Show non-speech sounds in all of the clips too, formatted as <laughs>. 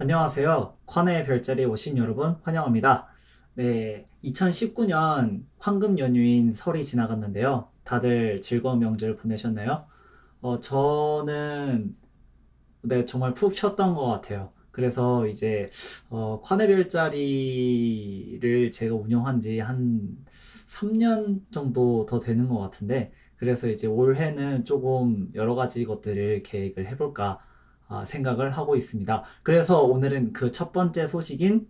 안녕하세요. ኳ네 별자리에 오신 여러분 환영합니다. 네, 2019년 황금 연휴인 설이 지나갔는데요. 다들 즐거운 명절 보내셨나요? 어, 저는 네, 정말 푹 쉬었던 것 같아요. 그래서 이제 어, ኳ네 별자리를 제가 운영한 지 한 3년 정도 더 되는 것 같은데, 그래서 이제 올해는 조금 여러 가지 것들을 계획을 해볼까 아, 생각을 하고 있습니다. 그래서 오늘은 그 첫 번째 소식인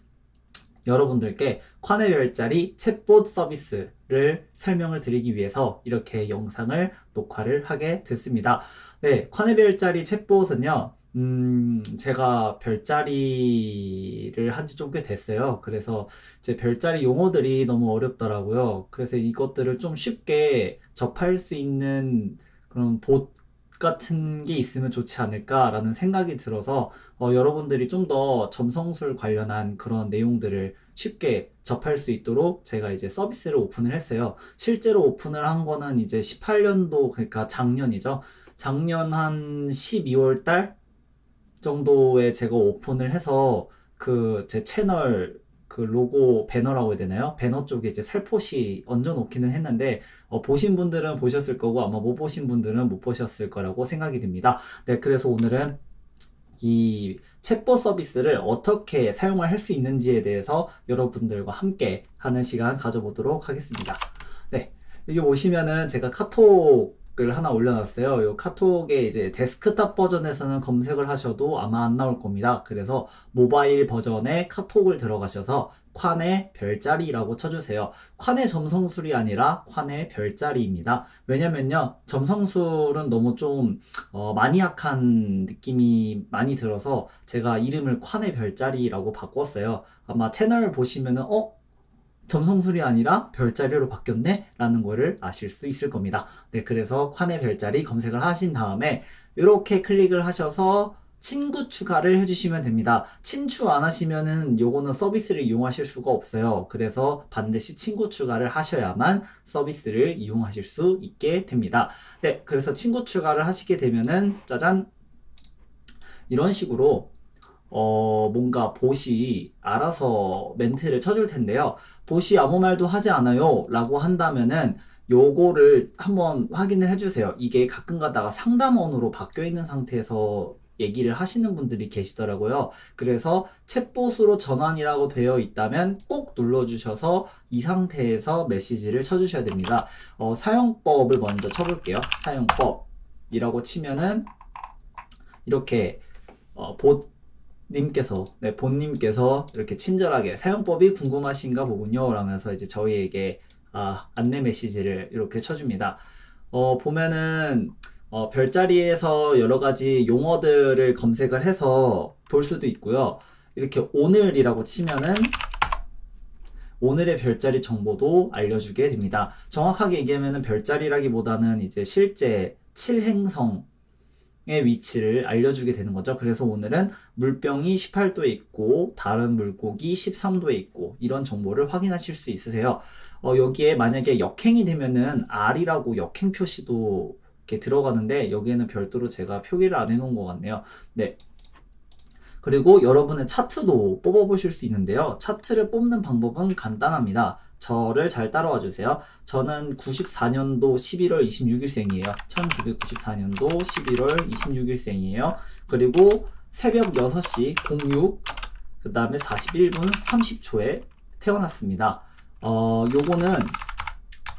여러분들께 ኳ네 별자리 챗봇 서비스를 설명을 드리기 위해서 이렇게 영상을 녹화를 하게 됐습니다. 네, ኳ네 별자리 챗봇은요, 음, 제가 별자리를 한 지 좀 꽤 됐어요. 그래서 제 별자리 용어들이 너무 어렵더라고요. 그래서 이것들을 좀 쉽게 접할 수 있는 그런 봇 같은 게 있으면 좋지 않을까라는 생각이 들어서 어, 여러분들이 좀 더 점성술 관련한 그런 내용들을 쉽게 접할 수 있도록 제가 이제 서비스를 오픈을 했어요. 실제로 오픈을 한 거는 이제 18년도 그러니까 작년이죠. 작년 한 12월 달 정도에 제가 오픈을 해서 그 제 채널 그 로고 배너라고 해야 되나요? 배너 쪽에 이제 살포시 얹어 놓기는 했는데 어, 보신 분들은 보셨을 거고 아마 못 보신 분들은 못 보셨을 거라고 생각이 듭니다. 네, 그래서 오늘은 이 챗봇 서비스를 어떻게 사용을 할 수 있는지에 대해서 여러분들과 함께 하는 시간 가져보도록 하겠습니다. 네, 여기 보시면은 제가 카톡 글 하나 올려놨어요. 요 카톡에 이제 데스크탑 버전에서는 검색을 하셔도 아마 안 나올 겁니다. 그래서 모바일 버전에 카톡을 들어가셔서 칸에 별자리라고 쳐주세요. 칸의 점성술이 아니라 칸의 별자리입니다. 왜냐면요, 점성술은 너무 좀 어, 마니악한 느낌이 많이 들어서 제가 이름을 칸의 별자리라고 바꿨어요. 아마 채널 보시면은 어 점성술이 아니라 별자리로 바뀌었네? 라는 거를 아실 수 있을 겁니다. 네, 그래서 ኳ네 별자리 검색을 하신 다음에 이렇게 클릭을 하셔서 친구 추가를 해주시면 됩니다. 친추 안 하시면은 요거는 서비스를 이용하실 수가 없어요. 그래서 반드시 친구 추가를 하셔야만 서비스를 이용하실 수 있게 됩니다. 네, 그래서 친구 추가를 하시게 되면은 짜잔 이런 식으로 어, 뭔가 봇이 알아서 멘트를 쳐줄 텐데요. 봇이 아무 말도 하지 않아요. 라고 한다면은 요거를 한번 확인을 해주세요. 이게 가끔 가다가 상담원으로 바뀌어 있는 상태에서 얘기를 하시는 분들이 계시더라고요. 그래서 챗봇으로 전환이라고 되어 있다면 꼭 눌러주셔서 이 상태에서 메시지를 쳐주셔야 됩니다. 어, 사용법을 먼저 쳐볼게요. 사용법이라고 치면은 이렇게 어, 봇 님께서 네, 본님께서 이렇게 친절하게 사용법이 궁금하신가 보군요. 라면서 이제 저희에게 아, 안내 메시지를 이렇게 쳐줍니다. 어, 보면은 어, 별자리에서 여러 가지 용어들을 검색을 해서 볼 수도 있고요. 이렇게 오늘이라고 치면은 오늘의 별자리 정보도 알려주게 됩니다. 정확하게 얘기하면은 별자리라기보다는 이제 실제 칠행성 의 위치를 알려주게 되는 거죠. 그래서 오늘은 물병이 18도에 있고 다른 물고기 13도에 있고 이런 정보를 확인하실 수 있으세요. 어, 여기에 만약에 역행이 되면은 R이라고 역행 표시도 이렇게 들어가는데 여기에는 별도로 제가 표기를 안 해놓은 것 같네요. 네. 그리고 여러분의 차트도 뽑아보실 수 있는데요. 차트를 뽑는 방법은 간단합니다. 저를 잘 따라와 주세요. 저는 94년도 11월 26일생이에요. 1994년도 11월 26일생이에요. 그리고 새벽 6시 06, 그 다음에 41분 30초에 태어났습니다. 어, 요거는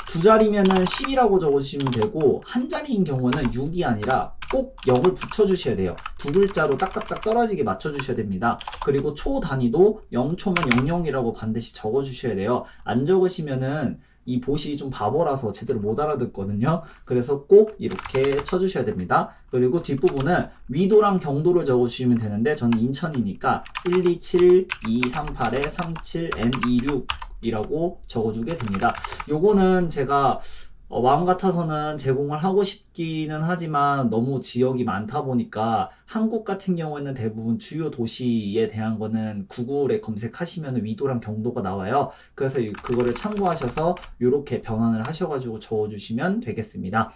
두 자리면은 10이라고 적어주시면 되고, 한 자리인 경우는 6이 아니라 꼭 0을 붙여주셔야 돼요. 두 글자로 딱딱딱 떨어지게 맞춰주셔야 됩니다. 그리고 초 단위도 0초면 00이라고 반드시 적어주셔야 돼요. 안 적으시면은 이 봇이 좀 바보라서 제대로 못 알아듣거든요. 그래서 꼭 이렇게 쳐주셔야 됩니다. 그리고 뒷부분은 위도랑 경도를 적어주시면 되는데 저는 인천이니까 127 238에 37 N26 이라고 적어주게 됩니다. 요거는 제가 어, 마음 같아서는 제공을 하고 싶기는 하지만 너무 지역이 많다 보니까 한국 같은 경우에는 대부분 주요 도시에 대한 거는 구글에 검색하시면 위도랑 경도가 나와요. 그래서 이- 그거를 참고하셔서 이렇게 변환을 하셔가지고 적어주시면 되겠습니다.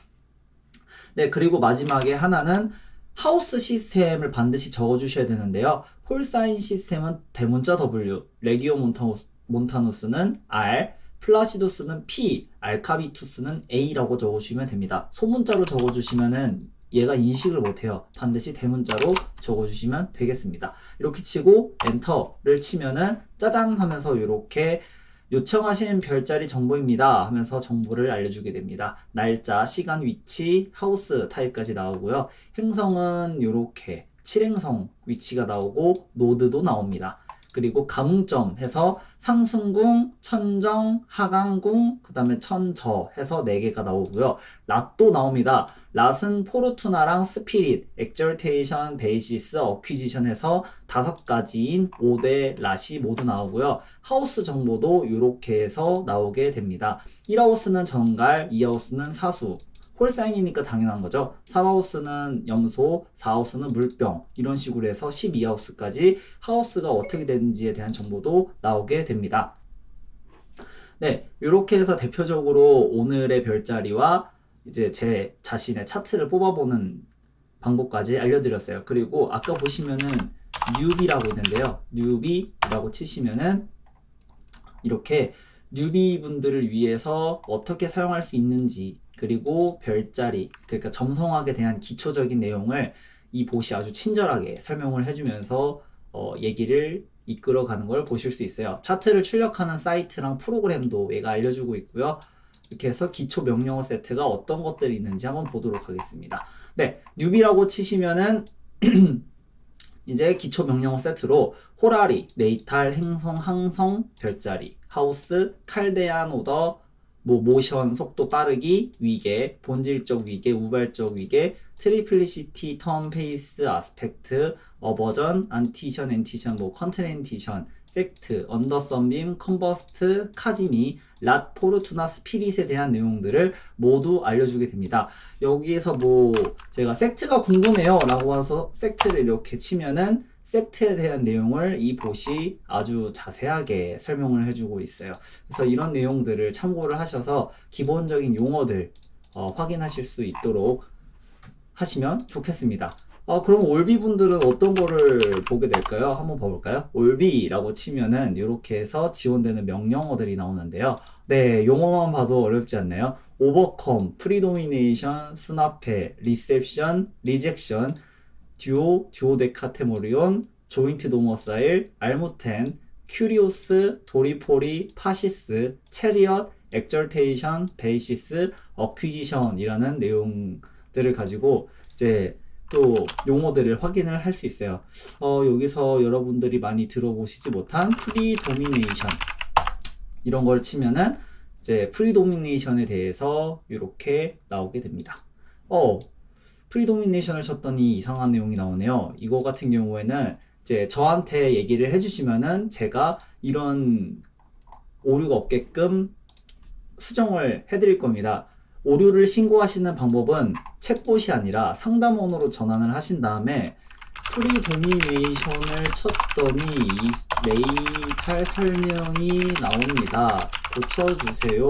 네, 그리고 마지막에 하나는 하우스 시스템을 반드시 적어주셔야 되는데요. 폴사인 시스템은 대문자 W, 레기오 몬타누스, 몬타누스는 R, 플라시도스는 P, 알카비투스는 A라고 적어주시면 됩니다. 소문자로 적어주시면은 얘가 인식을 못해요. 반드시 대문자로 적어주시면 되겠습니다. 이렇게 치고 엔터를 치면은 짜잔 하면서 이렇게 요청하신 별자리 정보입니다 하면서 정보를 알려주게 됩니다. 날짜, 시간, 위치, 하우스 타입까지 나오고요. 행성은 이렇게 7행성 위치가 나오고 노드도 나옵니다. 그리고 가문점 해서 상승궁, 천정, 하강궁, 그 다음에 천저 해서 4개가 나오고요. 랏도 나옵니다. 랏은 포르투나랑 스피릿, 엑절테이션, 베이시스, 어퀴지션 해서 다섯 가지인 5대 랏이 모두 나오고요. 하우스 정보도 이렇게 해서 나오게 됩니다. 1하우스는 정갈, 2하우스는 사수, 홀사인이니까 당연한 거죠. 3하우스는 염소, 4하우스는 물병 이런 식으로 해서 12하우스까지 하우스가 어떻게 되는지에 대한 정보도 나오게 됩니다. 네, 이렇게 해서 대표적으로 오늘의 별자리와 이제 제 자신의 차트를 뽑아보는 방법까지 알려드렸어요. 그리고 아까 보시면은 뉴비라고 있는데요. 뉴비라고 치시면은 이렇게 뉴비 분들을 위해서 어떻게 사용할 수 있는지 그리고 별자리 그러니까 점성학에 대한 기초적인 내용을 이 봇이 아주 친절하게 설명을 해주면서 어, 얘기를 이끌어가는 걸 보실 수 있어요. 차트를 출력하는 사이트랑 프로그램도 얘가 알려주고 있고요. 이렇게 해서 기초 명령어 세트가 어떤 것들이 있는지 한번 보도록 하겠습니다. 네, 뉴비라고 치시면은 <clears throat> 이제 기초 명령어 세트로 호라리, 네이탈, 행성, 항성, 별자리, 하우스, 칼데안 오더, 뭐 모션, 속도 빠르기, 위계, 본질적 위계, 우발적 위계, 트리플리시티, 턴, 페이스, 아스펙트, 어버전, 안티션, 엔티션, 뭐 컨텐엔티션, 팩트, 언더썬빔, 컨버스트, 카지미, 랏, 포르투나, 스피릿에 대한 내용들을 모두 알려주게 됩니다. 여기에서 뭐 제가 섹트가 궁금해요 라고 해서 섹트를 이렇게 치면은 섹트에 대한 내용을 이 봇이 아주 자세하게 설명을 해주고 있어요. 그래서 이런 내용들을 참고를 하셔서 기본적인 용어들 어, 확인하실 수 있도록 하시면 좋겠습니다. 어, 그럼 올비 분들은 어떤 거를 보게 될까요? 한번 봐볼까요? 올비라고 치면은 이렇게 해서 지원되는 명령어들이 나오는데요. 네, 용어만 봐도 어렵지 않나요? 오버컴, 프리도미네이션, 스나페, 리셉션, 리젝션, 듀오, 듀오데카테모리온, 조인트 도머사일, 알무텐, 큐리오스, 도리포리, 파시스, 체리엇, 엑절테이션, 베이시스, 어퀴지션이라는 내용들을 가지고 이제 또 용어들을 확인을 할 수 있어요. 어, 여기서 여러분들이 많이 들어보시지 못한 프리도미네이션 이런 걸 치면은 이제 프리도미네이션에 대해서 이렇게 나오게 됩니다. 어, 프리도미네이션을 쳤더니 이상한 내용이 나오네요. 이거 같은 경우에는 이제 저한테 얘기를 해주시면은 제가 이런 오류가 없게끔 수정을 해드릴 겁니다. 오류를 신고하시는 방법은 챗봇이 아니라 상담원으로 전환을 하신 다음에 프리도미네이션을 쳤더니 이 네이탈 설명이 나옵니다. 고쳐주세요.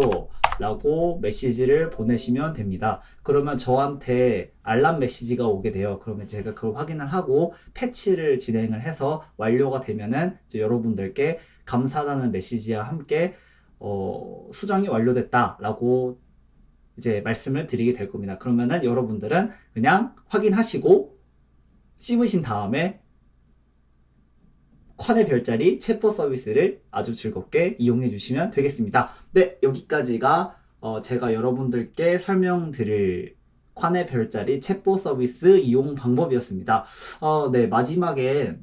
라고 메시지를 보내시면 됩니다. 그러면 저한테 알람 메시지가 오게 돼요. 그러면 제가 그걸 확인을 하고 패치를 진행을 해서 완료가 되면은 여러분들께 감사하다는 메시지와 함께 어, 수정이 완료됐다라고 이제 말씀을 드리게 될 겁니다. 그러면은 여러분들은 그냥 확인하시고 씹으신 다음에 宽의 별자리 챗봇 서비스를 아주 즐겁게 이용해 주시면 되겠습니다. 네, 여기까지가 어, 제가 여러분들께 설명드릴 宽의 별자리 챗봇 서비스 이용 방법이었습니다. 어, 네, 마지막에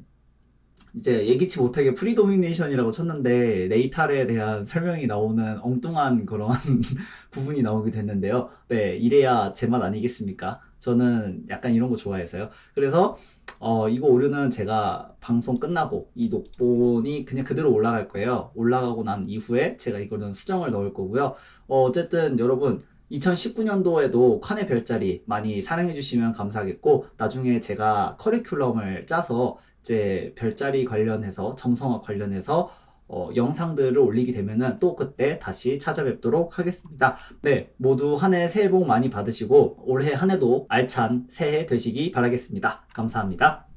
이제 예기치 못하게 프리도미네이션이라고 쳤는데 네이탈에 대한 설명이 나오는 엉뚱한 그런 <laughs> 부분이 나오게 됐는데요. 네, 이래야 제 맛 아니겠습니까? 저는 약간 이런 거 좋아해서요. 그래서 어, 이거 오류는 제가 방송 끝나고 이 녹본이 그냥 그대로 올라갈 거예요. 올라가고 난 이후에 제가 이거는 수정을 넣을 거고요. 어, 어쨌든 여러분 2019년도에도 칸의 별자리 많이 사랑해 주시면 감사하겠고 나중에 제가 커리큘럼을 짜서 이제 별자리 관련해서 점성학 관련해서 어, 영상들을 올리게 되면은 또 그때 다시 찾아뵙도록 하겠습니다. 네, 모두 한 해 새해 복 많이 받으시고 올해 한 해도 알찬 새해 되시기 바라겠습니다. 감사합니다.